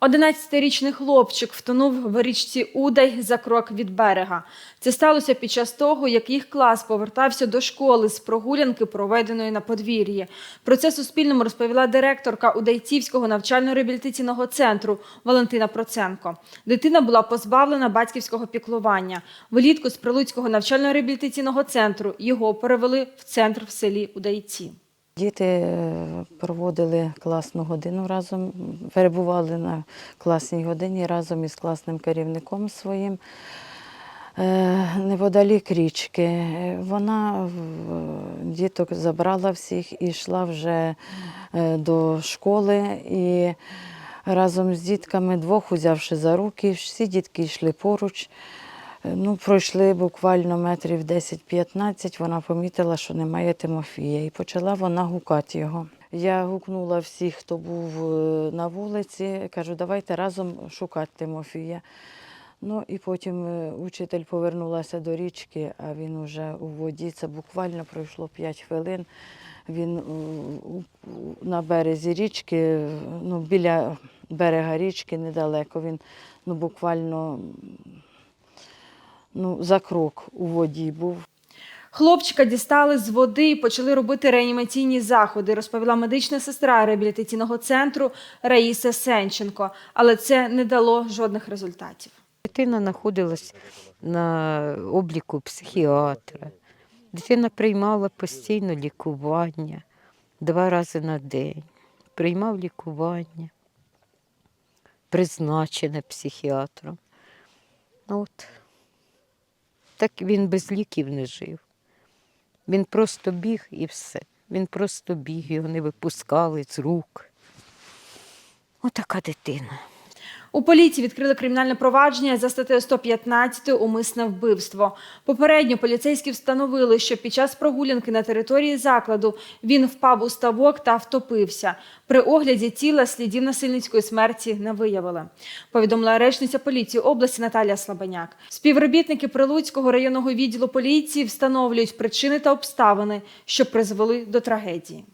11-річний хлопчик втонув в річці Удай за крок від берега. Це сталося під час того, як їх клас повертався до школи з прогулянки, проведеної на подвір'ї. Про це Суспільному розповіла директорка Удайцівського навчально-реабілітаційного центру Валентина Проценко. Дитина була позбавлена батьківського піклування. Влітку з Прилуцького навчально-реабілітаційного центру його перевели в центр в селі Удайці. Діти е, проводили класну годину разом, перебували на класній годині разом із класним керівником своїм е, неподалік річки. Вона діток забрала всіх і йшла вже е, до школи. І разом з дітками двох узявши за руки, всі дітки йшли поруч. Е, Ну, пройшли буквально метрів 10-15, вона помітила, що немає Тимофія, і почала вона гукати його. Я гукнула всіх, хто був е, на вулиці, кажу, давайте разом шукати Тимофія. Ну і потім е, учитель повернулася до річки, а він уже у воді. Це буквально пройшло 5 хвилин. Він на березі річки, ну, біля берега річки недалеко. Він ну, буквально ну, за крок у воді був. Хлопчика дістали з води і почали робити реанімаційні заходи, розповіла медична сестра реабілітаційного центру Раїса Сенченко. Але це не дало жодних результатів. Дитина знаходилась на обліку психіатра. Дитина приймала постійно лікування два рази на день. Приймав лікування, призначене психіатром. Ну От. Так він без ліків не жив. Він просто біг і все. Він просто біг, його не випускали з рук. Отака дитина. У поліції відкрили кримінальне провадження за статтею 115 умисне вбивство. Попередньо поліцейські встановили, що під час прогулянки на території закладу він впав у ставок та втопився. При огляді тіла слідів насильницької смерті не виявили. Повідомила речниця поліції області Наталія Слабаняк. Співробітники Прилуцького районного відділу поліції встановлюють причини та обставини, що призвели до трагедії.